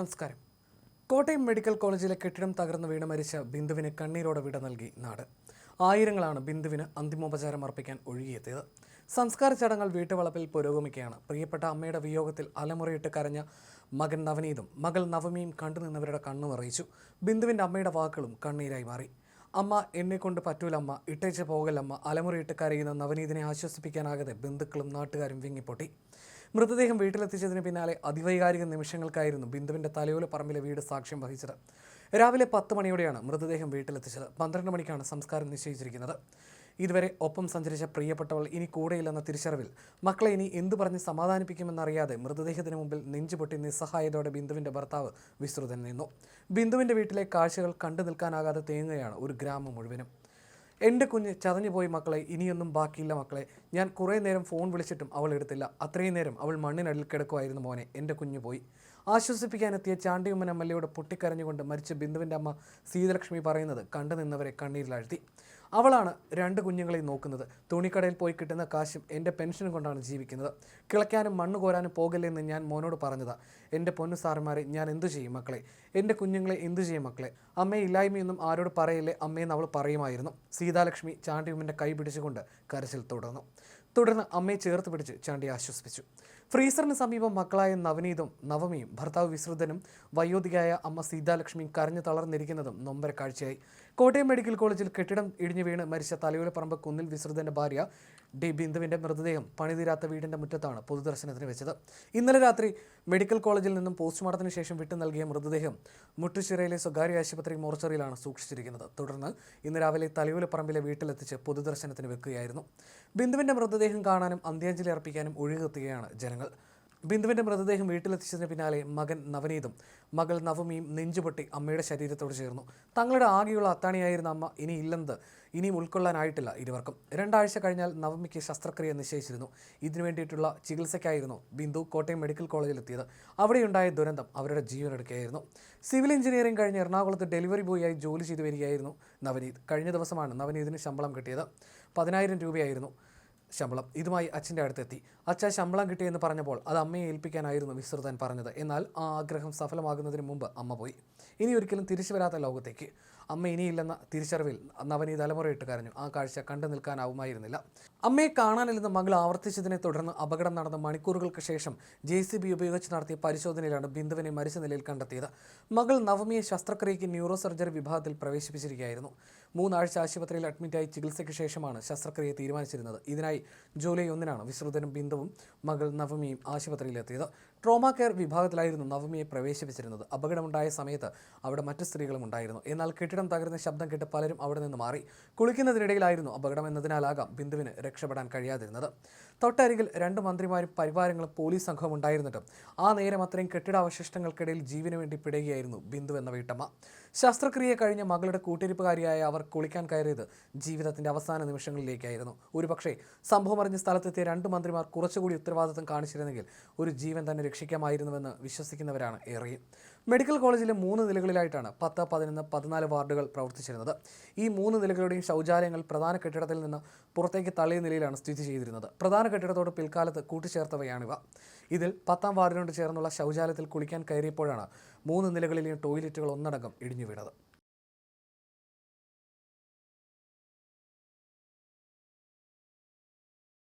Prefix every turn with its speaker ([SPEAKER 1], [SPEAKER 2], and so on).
[SPEAKER 1] നമസ്കാരം. കോട്ടയം മെഡിക്കൽ കോളേജിലെ കെട്ടിടം തകർന്നു വീണ് മരിച്ച ബിന്ദുവിന് കണ്ണീരോടെ വിട നൽകി നാട്. ആയിരങ്ങളാണ് ബിന്ദുവിന് അന്തിമോപചാരം അർപ്പിക്കാൻ ഒഴുകിയെത്തിയത്. സംസ്കാര ചടങ്ങുകൾ വീട്ടുവളപ്പിൽ പുരോഗമിക്കുകയാണ്. പ്രിയപ്പെട്ട അമ്മയുടെ വിയോഗത്തിൽ അലമുറയിട്ട് കരഞ്ഞ മകൻ നവനീതും മകൾ നവമിയും കണ്ടുനിന്നവരുടെ കണ്ണു നിറയിച്ചു ബിന്ദുവിന്റെ അമ്മയുടെ വാക്കുകളും കണ്ണീരായി മാറി. അമ്മ എന്നെ കൊണ്ട് പറ്റൂലമ്മ ഇട്ടേച്ച് പോകലമ്മ. അലമുറയിട്ട് കരയുന്ന നവനീതിനെ ആശ്വസിപ്പിക്കാനാകാതെ ബന്ധുക്കളും നാട്ടുകാരും വിങ്ങിപ്പൊട്ടി. മൃതദേഹം വീട്ടിലെത്തിച്ചതിന് പിന്നാലെ അതിവൈകാരിക നിമിഷങ്ങൾക്കായിരുന്നു ബിന്ദുവിന്റെ തലയോല പറമ്പിലെ വീട് സാക്ഷ്യം വഹിച്ചത്. രാവിലെ പത്ത് മണിയോടെയാണ് മൃതദേഹം വീട്ടിലെത്തിച്ചത്. പന്ത്രണ്ട് മണിക്കാണ് സംസ്കാരം നിശ്ചയിച്ചിരിക്കുന്നത്. ഇതുവരെ ഒപ്പം സഞ്ചരിച്ച പ്രിയപ്പെട്ടവൾ ഇനി കൂടെയില്ലെന്ന തിരിച്ചറിവിൽ മക്കളെ ഇനി എന്തു പറഞ്ഞ് സമാധാനിപ്പിക്കുമെന്നറിയാതെ മൃതദേഹത്തിന് മുമ്പിൽ നെഞ്ചുപൊട്ടി നിസ്സഹായതോടെ ബിന്ദുവിന്റെ ഭർത്താവ് വിസ്തൃതൻ നിന്നു. ബിന്ദുവിന്റെ വീട്ടിലെ കാഴ്ചകൾ കണ്ടു നിൽക്കാനാകാതെ തേങ്ങുകയാണ് ഒരു ഗ്രാമം മുഴുവനും. എന്റെ കുഞ്ഞ് ചതഞ്ഞു പോയി മക്കളെ ഇനിയൊന്നും ബാക്കിയില്ല മക്കളെ. ഞാൻ കുറേ നേരം ഫോൺ വിളിച്ചിട്ടും അവൾ എടുത്തില്ല. അത്രയും നേരം അവൾ മണ്ണിനടിൽ കിടക്കുമായിരുന്നു മോനെ. എന്റെ കുഞ്ഞ് പോയി. ആശ്വസിപ്പിക്കാനെത്തിയ ചാണ്ടിയമ്മൻ എം എൽ എയുടെ പൊട്ടിക്കരഞ്ഞുകൊണ്ട് മരിച്ച ബിന്ദുവിന്റെ അമ്മ സീതലക്ഷ്മി പറയുന്നത് കണ്ടു നിന്നവരെ കണ്ണീരിലാഴ്ത്തി അവളാണ് രണ്ട് കുഞ്ഞുങ്ങളെയും നോക്കുന്നത്. തുണിക്കടയിൽ പോയി കിട്ടുന്ന കാശും എന്റെ പെൻഷനും കൊണ്ടാണ് ജീവിക്കുന്നത്. കിളയ്ക്കാനും മണ്ണ് കോരാനും പോകില്ലെന്ന് ഞാൻ മോനോട് പറഞ്ഞതാ. എന്റെ പൊന്നു സാറുമാരെ ഞാൻ എന്തു ചെയ്യും മക്കളെ? എന്റെ കുഞ്ഞുങ്ങളെ എന്തു ചെയ്യും മക്കളെ? അമ്മയെ ഇല്ലായ്മയൊന്നും ആരോട് പറയില്ലേ? അമ്മയെന്ന് അവൾ പറയുമായിരുന്നു. സീതാലക്ഷ്മി ചാണ്ടിയമ്മന്റെ കൈ പിടിച്ചുകൊണ്ട് കരച്ചിൽ തുടർന്നു. തുടർന്ന് അമ്മയെ ചേർത്ത് പിടിച്ച് ചാണ്ടി ആശ്വസിപ്പിച്ചു. ഫ്രീസറിന് സമീപം മക്കളായ നവനീതും നവമിയും ഭർത്താവ് വിശ്രുതനും വയോധികയായ അമ്മ സീതാലക്ഷ്മിയും കരഞ്ഞു തളർന്നിരിക്കുന്നതും നൊമ്പര കാഴ്ചയായി. കോട്ടയം മെഡിക്കൽ കോളേജിൽ കെട്ടിടം ഇടിഞ്ഞു വീണ് മരിച്ച തലയോലപ്പറമ്പ് കുന്നിൽ വിശ്രുതന്റെ ഭാര്യ ഡി ബിന്ദുവിന്റെ മൃതദേഹം പണിതീരാത്ത വീടിന്റെ മുറ്റത്താണ് പൊതുദർശനത്തിന് വെച്ചത്. ഇന്നലെ രാത്രി മെഡിക്കൽ കോളേജിൽ നിന്നും പോസ്റ്റ്മോർട്ടത്തിന് ശേഷം വിട്ടു നൽകിയ മൃതദേഹം മുട്ടുശിറയിലെ സ്വകാര്യ ആശുപത്രി മോർച്ചറിയിലാണ് സൂക്ഷിച്ചിരിക്കുന്നത്. തുടർന്ന് ഇന്ന് രാവിലെ തലയോലപ്പറമ്പിലെ വീട്ടിലെത്തിച്ച് പൊതുദർശനത്തിന് വെക്കുകയായിരുന്നു. ബിന്ദുവിന്റെ മൃതദേഹം കാണാനും അന്ത്യാഞ്ജലി അർപ്പിക്കാനും ഒഴുകെത്തുകയാണ് ജനങ്ങൾ. ബിന്ദുവിന്റെ മൃതദേഹം വീട്ടിലെത്തിച്ചതിന് പിന്നാലെ മകൻ നവനീതും മകൾ നവമിയും നെഞ്ചുപൊട്ടി അമ്മയുടെ ശരീരത്തോട് ചേർന്നു. തങ്ങളുടെ ആകെയുള്ള അത്താണിയായിരുന്ന അമ്മ ഇനി ഇല്ലെന്ന് ഇനിയും ഉൾക്കൊള്ളാനായിട്ടില്ല ഇരുവർക്കും. രണ്ടാഴ്ച കഴിഞ്ഞാൽ നവമിക്ക് ശസ്ത്രക്രിയ നിശ്ചയിച്ചിരുന്നു. ഇതിനു വേണ്ടിയിട്ടുള്ള ചികിത്സയ്ക്കായിരുന്നു ബിന്ദു കോട്ടയം മെഡിക്കൽ കോളേജിലെത്തിയത്. അവിടെയുണ്ടായ ദുരന്തം അവരുടെ ജീവനെടുക്കുകയായിരുന്നു സിവിൽ എഞ്ചിനീയറിംഗ് കഴിഞ്ഞ് എറണാകുളത്ത് ഡെലിവറി ബോയിയായി ജോലി ചെയ്തു വരികയായിരുന്നു നവനീത്. കഴിഞ്ഞ ദിവസമാണ് നവനീതിന് ശമ്പളം കിട്ടിയത്. പതിനായിരം രൂപയായിരുന്നു ശമ്പളം. ഇതുമായി അച്ഛന്റെ അടുത്തെത്തി. അച്ഛ ശമ്പളം കിട്ടിയെന്ന് പറഞ്ഞപ്പോൾ അത് അമ്മയെ ഏൽപ്പിക്കാനായിരുന്നു വിസ്തൃതൻ പറഞ്ഞത്. എന്നാൽ ആ ആഗ്രഹം സഫലമാകുന്നതിന് മുമ്പ് അമ്മ പോയി. ഇനി ഒരിക്കലും തിരിച്ചു വരാത്ത ലോകത്തേക്ക്. അമ്മ ഇനിയില്ലെന്ന തിരിച്ചറിവിൽ നവനി തലമുറയിട്ട് കരഞ്ഞു. ആ കാഴ്ച കണ്ടു നിൽക്കാനാവുമായിരുന്നില്ല. അമ്മയെ കാണാനില്ലെന്ന് മകൾ ആവർത്തിച്ചതിനെ തുടർന്ന് അപകടം നടന്ന മണിക്കൂറുകൾക്ക് ശേഷം ജെ സി ബി ഉപയോഗിച്ച് നടത്തിയ പരിശോധനയിലാണ് ബിന്ദുവിനെ മരിച്ച നിലയിൽ കണ്ടെത്തിയത്. മകൾ നവമിയെ ശസ്ത്രക്രിയയ്ക്ക് ന്യൂറോ സർജറി വിഭാഗത്തിൽ പ്രവേശിപ്പിച്ചിരിക്കുകയായിരുന്നു. മൂന്നാഴ്ച ആശുപത്രിയിൽ അഡ്മിറ്റായി ചികിത്സയ്ക്ക് ശേഷമാണ് ശസ്ത്രക്രിയ തീരുമാനിച്ചിരുന്നത്. ഇതിനായി ജൂലൈ ഒന്നിനാണ് വിശ്രുതനും ബിന്ദുവും മകൾ നവമിയും ആശുപത്രിയിലെത്തിയത് ട്രോമ കെയർ വിഭാഗത്തിലായിരുന്നു നവമിയെ പ്രവേശിപ്പിച്ചിരുന്നത്. അപകടമുണ്ടായ സമയത്ത് അവിടെ മറ്റു സ്ത്രീകളും ഉണ്ടായിരുന്നു. എന്നാൽ കെട്ടിടം തകരുന്ന ശബ്ദം കേട്ട് പലരും അവിടെ നിന്ന് മാറി. കുളിക്കുന്നതിനിടയിലായിരുന്നു അപകടം എന്നതിനാലാകാം ബിന്ദുവിന് രക്ഷപ്പെടാൻ കഴിയാതിരുന്നത്. തൊട്ടരികിൽ രണ്ട് മന്ത്രിമാരും പരിവാരങ്ങളും പോലീസ് സംഘവും ഉണ്ടായിരുന്നിട്ടും. ആ നേരം അത്രയും കെട്ടിടാവശിഷ്ടങ്ങൾക്കിടയിൽ ജീവന് വേണ്ടി പിടയുകയായിരുന്നു ബിന്ദു എന്ന വീട്ടമ്മ. ശസ്ത്രക്രിയ കഴിഞ്ഞ മകളുടെ കൂട്ടിരിപ്പുകാരിയായ അവർ കുളിക്കാൻ കയറിയത് ജീവിതത്തിന്റെ അവസാന നിമിഷങ്ങളിലേക്കായിരുന്നു. ഒരുപക്ഷെ സംഭവം അറിഞ്ഞ സ്ഥലത്തെത്തിയ രണ്ട് മന്ത്രിമാർ കുറച്ചുകൂടി ഉത്തരവാദിത്തം കാണിച്ചിരുന്നെങ്കിൽ ഒരു ജീവൻ തന്നെ രക്ഷിക്കാമായിരുന്നുവെന്ന് വിശ്വസിക്കുന്നവരാണ് ഏറെയും. മെഡിക്കൽ കോളേജിലെ മൂന്ന് നിലകളിലായിട്ടാണ് പത്ത് പതിനൊന്ന് പതിനാല് വാർഡുകൾ പ്രവർത്തിച്ചിരുന്നത്. ഈ മൂന്ന് നിലകളുടെയും ശൗചാലയങ്ങൾ പ്രധാന കെട്ടിടത്തിൽ നിന്ന് പുറത്തേക്ക് തള്ളിയ നിലയിലാണ് സ്ഥിതി ചെയ്തിരുന്നത്. പ്രധാന കെട്ടിടത്തോട് പിൽക്കാലത്ത് കൂട്ടിച്ചേർത്തവയാണിവ. ഇതിൽ പത്താം വാർഡിനോട് ചേർന്നുള്ള ശൗചാലയത്തിൽ കുളിക്കാൻ കയറിയപ്പോഴാണ് മൂന്ന് നിലകളിലെയും ടോയ്ലറ്റുകൾ ഒന്നടങ്കം ഇടിഞ്ഞു വീണത്